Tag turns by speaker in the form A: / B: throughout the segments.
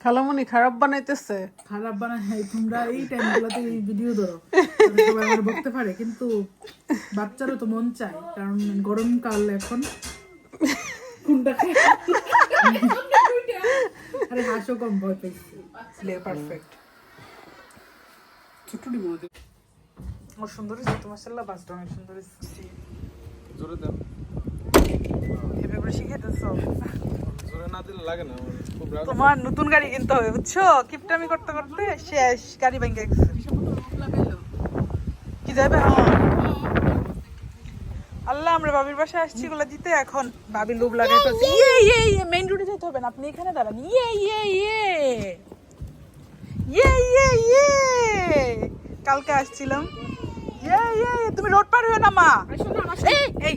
A: খালামুনি খারাপ বানাইতেছে।
B: খারাপ বানাই তোমরা এই টাইমগুলোতে এই ভিডিও ধরো। সবাই আমার বকতে পারে কিন্তু বাচ্চারও তো মন চায় কারণ গরমকাল এখন। কোনটা? আরে হাসো কম ভয় পেয়েছি। পারফেক্ট ছোটটি মনে আমার সুন্দর হয়েছে তোমার সাল্লা বাসটা অনেক সুন্দর হয়েছে
C: জোরে দাও।
B: এভাবে করে শিখাইতেছো?
C: জোরে লাগে
B: তোমার নতুন গাড়ি কিনতে হবে বুঝছ? কিপটামি করতে করতে শেষ গাড়ি ভেঙে গেছে। কি যাবে? আল্লাহ আমরা বাবির বাসায় আসছি গুলো দিতে এখন। বাবির লোভ লাগাই তো ইয়ে ইয়ে ইয়ে মেইন রোডে যেতে হবে না আপনি এখানে দাঁড়ান। ইয়ে ইয়ে ইয়ে। ইয়ে ইয়ে ইয়ে। কালকে আসছিলাম। ইয়ে ইয়ে তুমি রোড পার হয়ে না মা এই এই।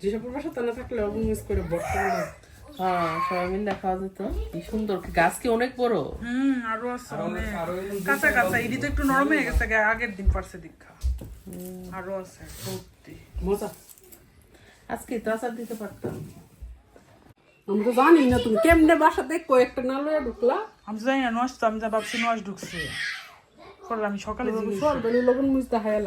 A: যেসব বাসা তা না থাকলে মিস করে বর্তমানে
D: হ্যাঁ সবাই মিলে যেত। কি সুন্দর গাছ কি অনেক বড়?
B: হুম আরও আছে অনেক। কাঁচা কাঁচা এটি তো একটু নরম হয়ে গেছে আগের দিন পারছে দীক্ষা। আরও আছে সত্যি।
A: মজা।
D: আজকে তো আচার দিতে পারতাম।
A: আমি তো জানি না তুমি কেমনে বাসা দেখ কয়েকটা না লয়ে ঢুকলা।
B: আমি জানি না নষ্ট আমি যা ভাবছি নষ্ট ঢুকছে। পরে আমি সকালে জিজ্ঞেস
A: সর বেলি লবণ মুজ দেখায়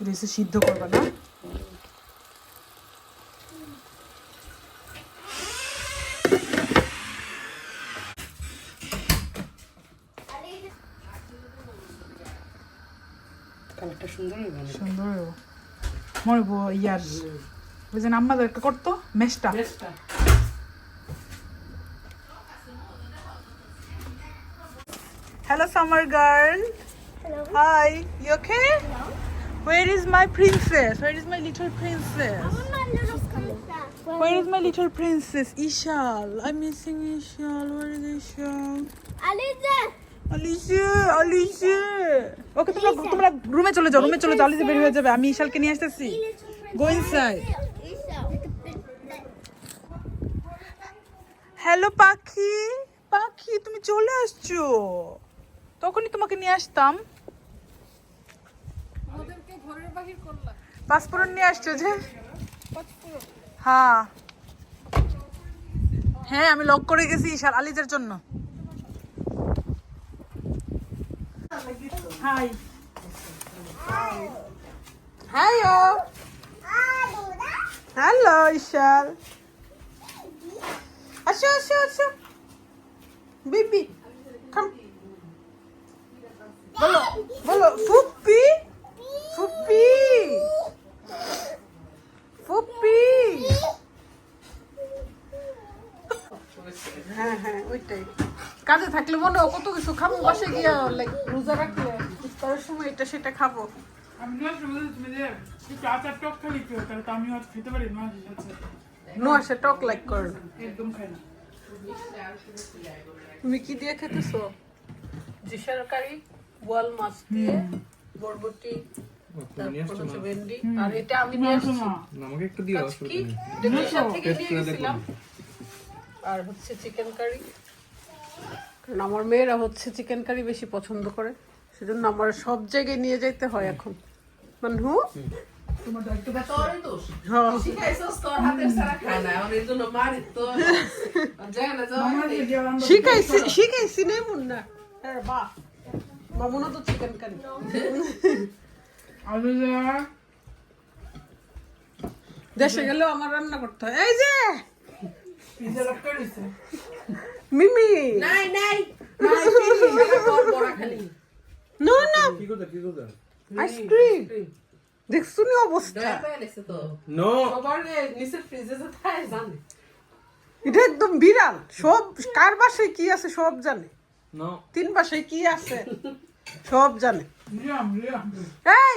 B: রেসে সিদ্ধ করবা না
A: কালারটা সুন্দর হইবে না
B: সুন্দর মনে ইয়ার বুঝলেন আমাদেরকে করতো Hello, summer girl. Hello. Hi. You okay? Where is my princess? Where is my little princess? Where is my little princess? Ishal. I'm missing Ishal. Where is Ishal? আলিশে আলিশে ওকে তোমরা তোমরা রুমে চলে যাও রুমে চলে যাও আলিশে বের হয়ে যাবে আমি ইশালকে নিয়ে আসতেছি গো ইনসাইড হ্যালো পাখি পাখি তুমি চলে আসছো তখনই তোমাকে নিয়ে আসতাম পাসপোর্ট নিয়ে আসছো যে? হ্যাঁ। হ্যাঁ আমি লক করে গেছি ইশাল আলিজের জন্য। হাই হাই হ্যালো ইশাল আসো আসো আসো। বেবি কাম বলো বলো ফুপ্পি ফুপ্পি ফুপ্পি
A: হ্যাঁ হ্যাঁ ওইটাই কাজে মনে কত কিছু খাব? বাসে গিয়া লাইক রোজা রাখলে ইফতারের সময় এটা সেটা খাব।
B: আমি না শুনে তুমি যে একটু আচার টক খালি তো আমি হয়তো খেতে পারি না আচ্ছা
A: সে টক লাইক করে।
B: একদম খাই না।
A: তুমি কি দিয়ে খেতেছো? জিসার কারি বোয়াল মাছ দিয়ে বরবটি হচ্ছে ভেন্ডি। আর এটা আমি নিয়ে
C: আমাকে একটু দিও
A: থেকে নিয়ে গেছিলাম আর হচ্ছে চিকেন কারি কারণ আমার মেয়েরা হচ্ছে চিকেন কারি বেশি পছন্দ করে সেজন্য আমার সব জায়গায় নিয়ে যেতে হয় এখন। মানহু শিখাইছি শিখাইছি নেই মুন্না। হ্যাঁ বাহ মামুনা তো চিকেন কারি
B: আলু যা।
A: দেশে গেলেও আমার রান্না করতে হয়। এই যে! মিমি।
D: নাই নাই। নাই সারা ঘর বড়া খালি।
A: নো না।
C: কি কি
A: আইসক্রিম দেখছ নি অবস্থা?
C: নো
A: সবার নিচে ফ্রিজে যে থাকে জানে। এটা একদম বিড়াল। সব কার বাসায় কি আছে সব জানে।
C: নো
A: তিন বাসায় কি আছে সব জানে। এই!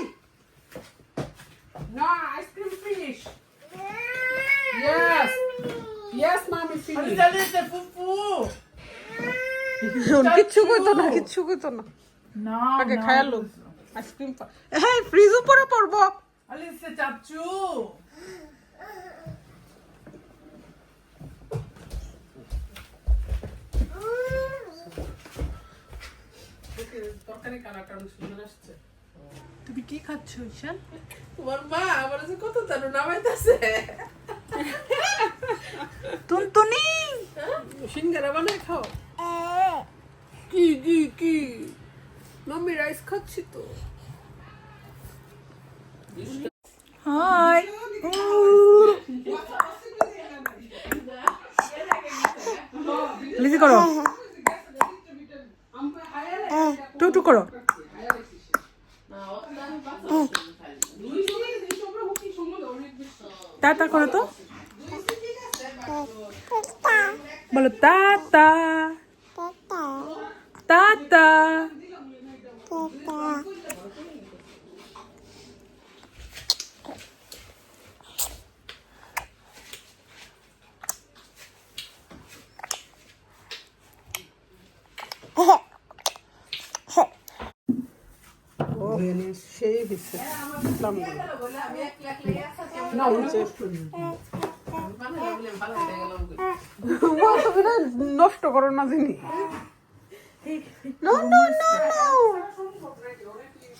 A: না ice cream finish yes
B: Yes, mommy,
A: তরকারি কালারটা সুন্দর আসছে। তুমি কি খাচ্ছ ঈশান?
D: তোমার মা আমার কত তার নামাইতেছে।
A: সিঙ্গারা বানায় খাও কি কি কি মাম্মি রাইস খাচ্ছি তো
B: হাই লিজি করো। টু টু করো। টাটা করো তো। বলো টাটা টাটা
A: ও সেই হয়েছে ইসলাম
D: বলে আমি একলা একলাই আছি
A: না ওই
D: হয়ে
A: নষ্ট করো না জিনি। নো নো নো নো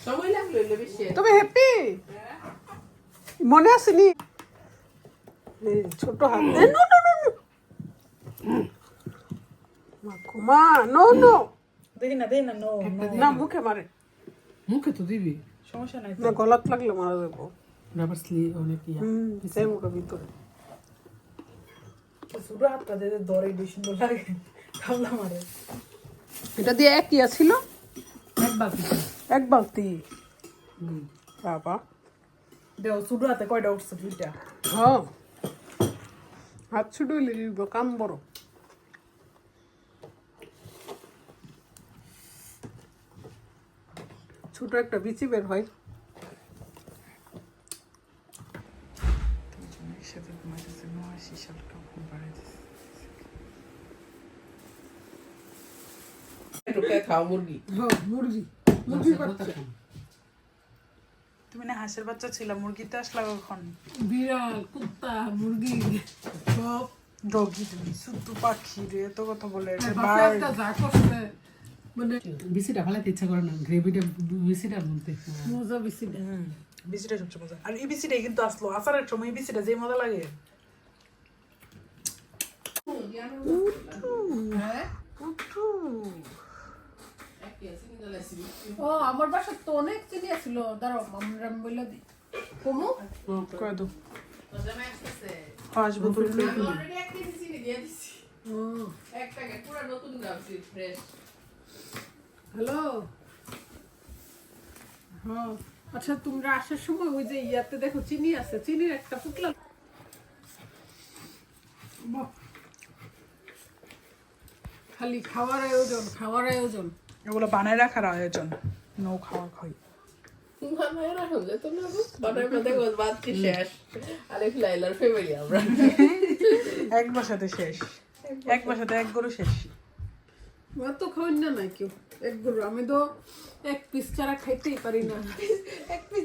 D: সময় লাগল এলে বেশি।
A: তুমি হ্যাপি মনে আসেনি ছোট হাত নো নো নো নো মা নো নো
B: দেখি না দেখি না নো
A: না মুখে মারে।
C: মুখে তো দিবি।
B: সমস্যা নাই।
A: না গলাত লাগলে মারা যাব।
C: রাবার স্লি অনেক ইয়া।
A: মুখে ভিতরে।
B: ছোট হাতটা দিয়ে দরে বেশি সুন্দর লাগে ঠান্ডা মারে।
A: এটা দিয়ে এক ইয়া ছিল?
B: এক বাকি
A: এক বালতি? বাবা।
B: দেও ছোট হাতে কয়টা উঠছে দুইটা?
A: হ্যাঁ। হাত ছুটে কাম বড়। ছোট একটা বিচি বের হয়।
D: খাও মুরগি।
A: হ্যাঁ মুরগি। মুরগি বাচ্চা
B: তুমি না হাঁসের বাচ্চা ছিল মুরগিতে আসলা কখন?
A: বিড়াল কুত্তা মুরগি। সব
B: ডগি তুমি শুধু পাখি রে এত কথা বলে এটা
A: বাসায়
B: bird।
A: একটা যা করছে মানে
C: বিসিটা ভালো ইচ্ছা করে না গ্রেভিটা বিসিটার মধ্যে
A: মজা বেশি। না
B: হুম। বিসিটা সবচেয়ে মজা। আর এই বিসিটাই কিন্তু আসলো আসার সময় এই বিসিটা যে মজা লাগে।
A: ও আমার বাসার তো অনেক চিনি আছিল। দাঁড়াও আমরা বলে দিই কমু?
B: করে দো। আসব
A: হ্যালো? হ্যাঁ। আচ্ছা তোমরা আসার সময় ওই যে ইয়াতে দেখো চিনি আছে। চিনির একটা পুতলা। খালি খাওয়ার আয়োজন খাওয়ার আয়োজন।
B: এগুলো বানায় রাখার আয়োজন। নৌ খাওয়া খাই।
D: বানায় রাখো যেত না গো। বানায় মধ্যে গোল বাদটি শেষ? আরেক লাইলার ফ্যামিলি আমরা।
B: এক বসাতে শেষ। এক বসাতে এক গরু শেষ।
A: এত খাওয়ান না না কেউ। এক গরু আমি তো এক পিস ছাড়া খাইতেই পারি না।
D: এক পিস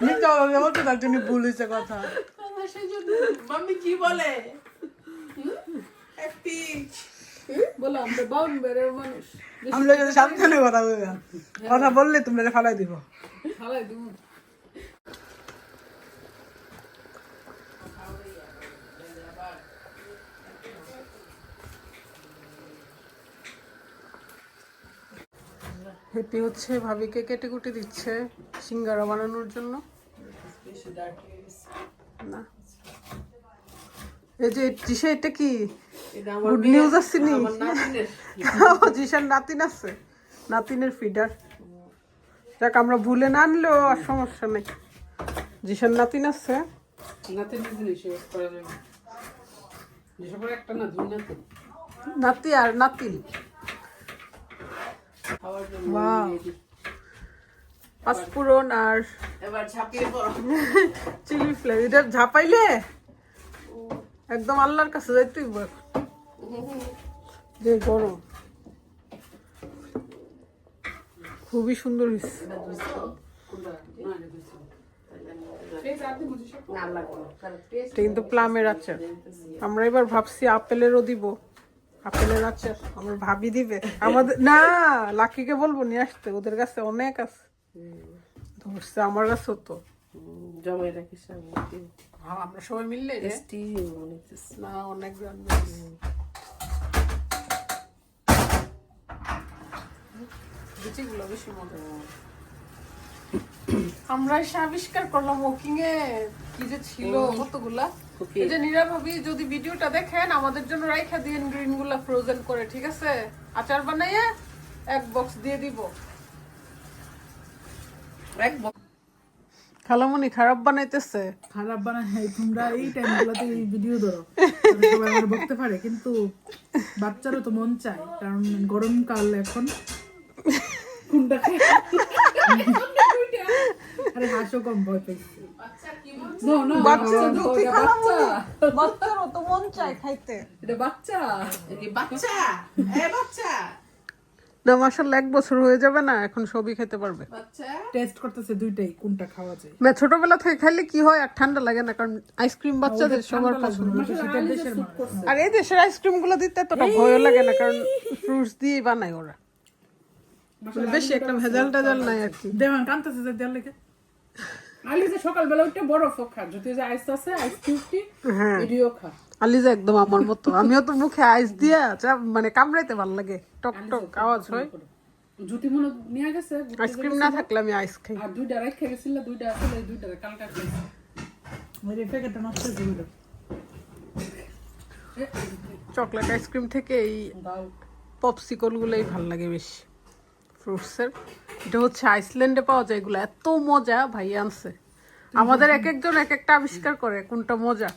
B: মিথ্যা বলতে তার জন্য ভুল হয়েছে কথা।
A: সেই জন্য।
D: মাম্মি কি বলে? এক পিস
A: বলো আমরা
B: সাবধানে কথা বলব কথা বললে তোমরা ফালাই দিব।
A: ফালাই দিব। হ্যাপি হচ্ছে ভাবিকে কেটে কুটে দিচ্ছে সিঙ্গারা বানানোর জন্য। না। এই যে জিসা এটা কি? গুড নিউজ
D: আমার নাতিনের
A: জিসার নাতিন আছে। নাতিনের ফিডার যাক আমরা ভুলে না আনলেও আর সমস্যা নেই। জিসার নাতিন আছে।
C: না নাতি
A: আর নাতিন। পাঁচফোড়ন আর
D: এবার ঝাঁপিয়ে
A: চিলি ফ্লেক্স এটা ঝাপাইলে? একদম আল্লাহর কাছে যাইতেই যে গরম। খুবই সুন্দর কিন্তু প্লামের আচার। আমরা এবার ভাবছি আপেলেরও দিব। আপেলের আচার। আমার ভাবি দিবে। আমাদের না, লাকিকে বলব, নিয়ে আসতে। ওদের কাছে অনেক আছে। ধরছে, আমার কাছেও তো।
D: জমাই রাখিস আমি
A: হ্যাঁ, আমরা সবাই মিললে
D: টেস্টি
A: না অনেক জানবে বেশি মজা আমরা এসে আবিষ্কার করলাম ওকিং এ কি যে ছিল কতগুলা। এই যে নীরা ভাবি যদি ভিডিওটা দেখেন আমাদের জন্য রাইখা দিয়েন গ্রিনগুলা ফ্রোজেন করে ঠিক আছে? আচার বানাইয়া এক বক্স দিয়ে দিব।
D: এক বক-
A: খালামুনি খারাপ বানাইতেছে।
B: খারাপ বানায় হ্যাঁ, তোমরা এই টাইমগুলোতে এই ভিডিও ধরো। সবাই আমার বকতে পারে কিন্তু বাচ্চারও তো মন চায় কারণ গরমকাল এখন। কোনটা? আরে হাসো কম ভয়
D: no,
A: বাচ্চা। বাচ্চারও তো মন চায় খাইতে।
D: এটা বাচ্চা। এই বাচ্চা? এ বাচ্চা।
A: না এক বছর হয়ে যাবে না এখন সবই খেতে পারবে।
B: টেস্ট করতেছে দুইটাই কোনটা খাওয়া যায়।
A: না ছোটবেলা থেকে খাইলে কি হয় আর ঠান্ডা লাগে না কারণ আইসক্রিম বাচ্চাদের সবার পছন্দ।
B: শীতের দেশের মানুষ।
A: আর এই দেশের আইসক্রিমগুলো দিতে এতটা ভয় লাগে না কারণ ফ্রুটস দিয়ে বানায় ওরা। বেশি একটা ভেজাল টেজাল নাই আর কি।
B: দেওয়ান কান্তাছে যে দেওয়ার লেগে।
C: আলি যে সকালবেলা উঠে বরফ খা যদি যে আইস আছে আইস কিউবটি
A: হ্যাঁ।
C: ভিডিও খা।
A: আলিজা একদম আমার মতো। আমিও তো মুখে আইস দিয়া চা- মানে কামড়াইতে ভালো লাগে। টক টক আওয়াজ হয়।
C: জুতি মনে নিয়ে গেছে
A: আইসক্রিম না থাকলে আমি আইস খাই।
C: আর দুইটা রেখে গেছিল দুইটা আসলে দুইটা কালকা খাইছে
B: ওই প্যাকেটটা নষ্ট হয়েছে বুঝলো
A: চকলেট আইসক্রিম থেকে এই
C: দাও।
A: পপসিকল গুলোই ভালো লাগে বেশি। ফ্রুটসের এটা হচ্ছে আইসল্যান্ডে পাওয়া যায় এগুলো। এত মজা ভাই আনছে। আমাদের এক একজন এক একটা আবিষ্কার করে কোনটা মজা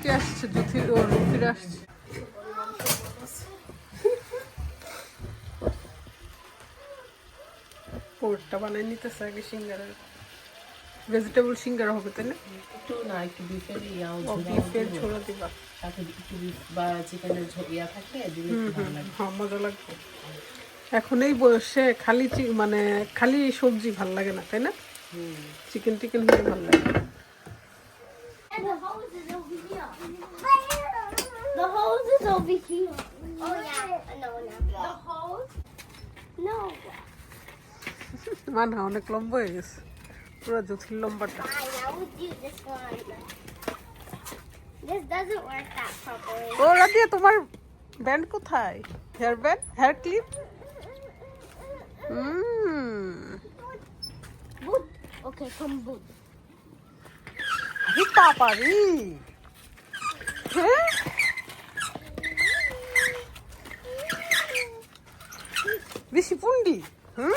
A: কে আসছে জুথি ও রুফির আসছে বানাই নিতেছে আগে সিঙ্গারের ভেজিটেবল সিঙ্গারা হবে তাই না
D: একটু না একটু বিফের
A: বিফের ছোড়া দিবা
D: সাথে একটু বিফ বা চিকেনের ইয়া থাকলে দিলে
A: হ্যাঁ মজা লাগবে এখন এই বয়সে খালি চি- মানে খালি সবজি ভালো লাগে না তাই না চিকেন টিকেন হলে ভালো লাগে
E: And the hose is over here. The hose is over here. Oh yeah. No, no. The hose? No.
A: মা অনেক লম্বা হয়ে গেছে। পুরো জুথির লম্বাটা. ও রাধিয়া তোমার ব্যান্ড কোথায়? Hair band hair
E: clip. Okay, come
A: হিতা পারি হ্যাঁ বেশি পুন্ডি হুম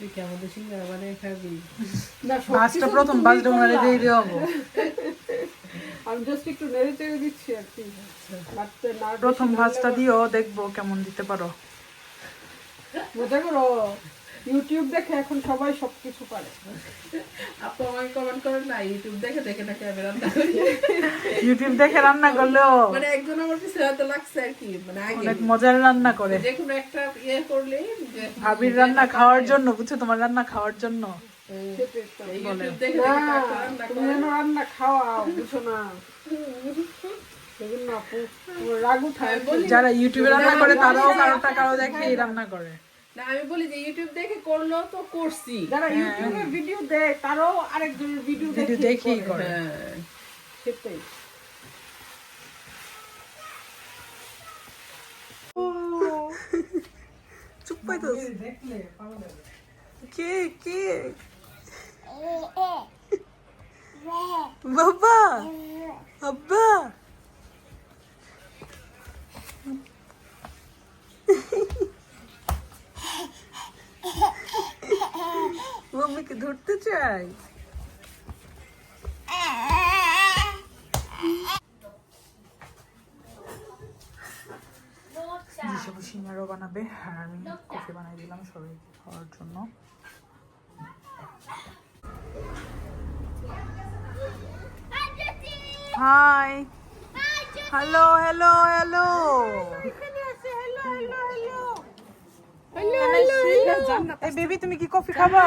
D: তুই কি সিঙ্গারা বানিয়ে খাবি?
B: বাসটা প্রথম বাসটা দিয়ে হব
A: আমি জাস্ট একটু নেড়ে চেড়ে দিচ্ছি আর কি। না
B: প্রথম ভাজটা দিও দেখব কেমন দিতে পারো।
A: মজা করো। ইউটিউব দেখে এখন সবাই সবকিছু পারে
D: আপু আমাকে কমেন্ট করেন না ইউটিউব দেখে দেখে নাকি আমি রান্না করি
B: ইউটিউব দেখে রান্না করলেও
D: মানে একজন আমার পিছনে হয়তো লাগছে আর কি মানে আগে।
B: অনেক মজার রান্না করে।
D: যে কোনো একটা ইয়ে করলে
B: ভাবির রান্না খাওয়ার জন্য বুঝছ তোমার রান্না খাওয়ার জন্য।
A: না,
D: রান্না
A: খাওয়াও না। রাগ উঠায়
B: যারা ইউটিউবে রান্না করে তারাও কারোটা কারও দেখে রান্না করে।
D: না আমি বলি যে ইউটিউব দেখে করল তো করছি।
A: যারা ইউটিউবে ভিডিও দেয় তারাও আরেকজনের ভিডিও
B: ভিডিও
A: দেখে
B: দেখেই করে।
D: হ্যাঁ।
A: সেটাই। চুপ পাইতো কে কে? বাবা! আব্বা খাই
B: যেসব সিঙ্গারও বানাবে আর আমি কফি বানাই দিলাম সবাই খাওয়ার জন্য। Hi hello hello hello. এই বেবি তুমি কি কফি খাবা?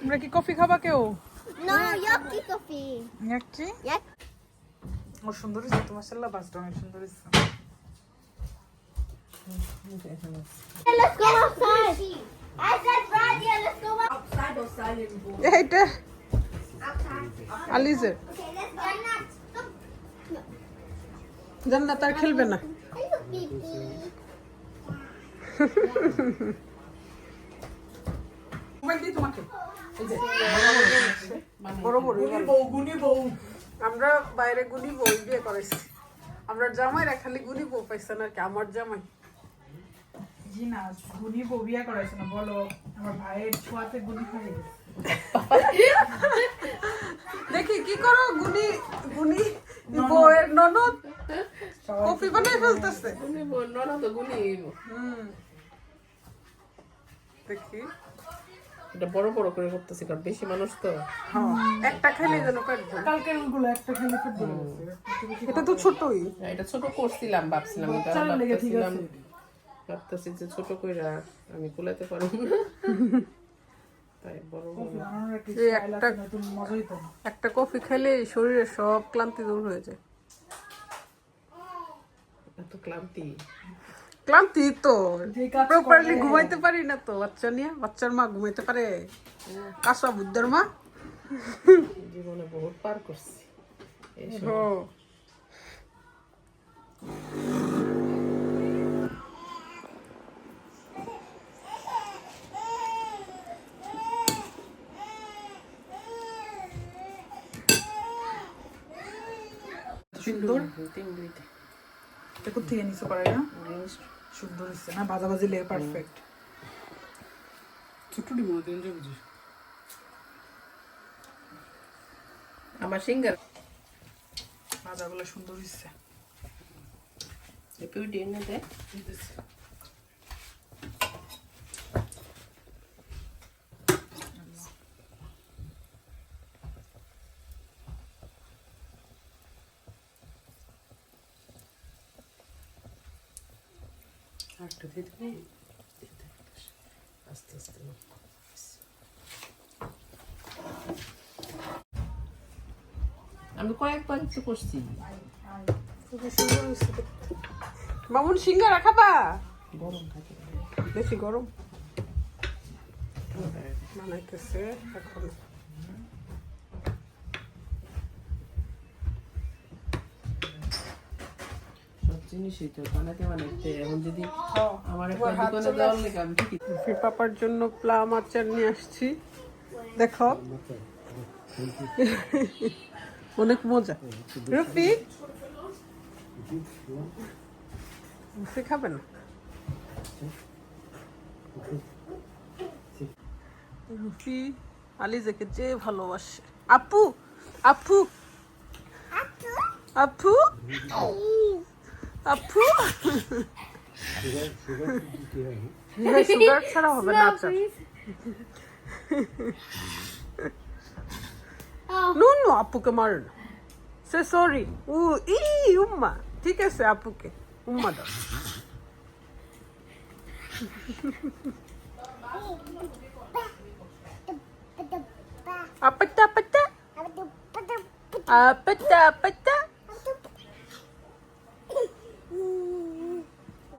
B: তোমরা কি কফি খাবা কেউ. ও সুন্দর তোমার বাসটা অনেক সুন্দর হয়েছে।
E: Let's go outside. I said right here, let's go outside.
A: এইটা. আলিজের. জান্নাত খেলবে না। আমরা বাইরে গুনি বিয়ে করেছি। আমরা জামাইরা খালি গুনি বউ পাইছে না কি আমার জামাই।
B: জি না গুনি বউ বিয়া করাইছে না বলো। আমার ভাইয়ের ছোঁয়াতে গুনি খাই গেছে।
A: দেখি কি করো? গুনি গুনি বউয়ের ননদ? কফি বানাই ফেলতেছে।
D: গুনি ননদ গুনি
A: হুম। দেখি।
D: এটা বড় বড় করে করতেছি কারণ বেশি মানুষ তো।
A: হ্যাঁ একটা খেলে যেন পেট।
B: কালকের ওগুলো একটা খেলে পেট
A: এটা তো ছোটই।
D: এটা ছোট করছিলাম ভাবছিলাম এটা ভাবতেছি যে ছোট কইরা আমি কুলাতে পারব না তাই বড় বড়
B: বানানোর একটা
A: কফি খেলে শরীরের সব ক্লান্তি দূর হয়ে যায়।
D: এত ক্লান্তি।
A: ক্লান্তি তো। প্রপারলি ঘুমাইতে পারি না তো বাচ্চা নিয়ে। বাচ্চার মা ঘুমাইতে পারে? কাঁচা বুদ্ধের মা?
D: জীবনে বহুত পার করছি।
B: সুন্দর।
D: তিন দুইটা
B: এটা কোথেকে নিচে পারে না সুন্দর হচ্ছে না? ভাজাভাজি লেগে পারফেক্ট
C: ছোট্টটি মনে দিন যে বুঝি।
D: আমার সিঙ্গার।
B: বাজাগুলো সুন্দর হচ্ছে
D: এপিউ ডিনে দে
C: দিবি
D: আস্তে আস্তে আমি কয়েকবার একটু করছি।
A: মামুন সিঙ্গারা খাবা?
D: গরম থাকে
A: বেশি গরম। বানাইতেছে এখন
D: সব জিনিসই তো বানাতে বানাতে এখন যদি আমার একটা দোকানে দেওয়ার লেগে আমি ঠিকই
A: পাপার জন্য প্লাম আচার নিয়ে আসছি। দেখো। অনেক মজা। রুফি রুফি খাবে না। রুফি আলিজাকে যে ভালোবাসে। আপু আপু। আপু? আপু? সুগার ছাড়া হবে না আচার নো নো আপুকে মারো না সে সরি ও ই উম্মা ঠিক আছে আপুকে উম্মা দাও আপটা আপটা আপটা আপটা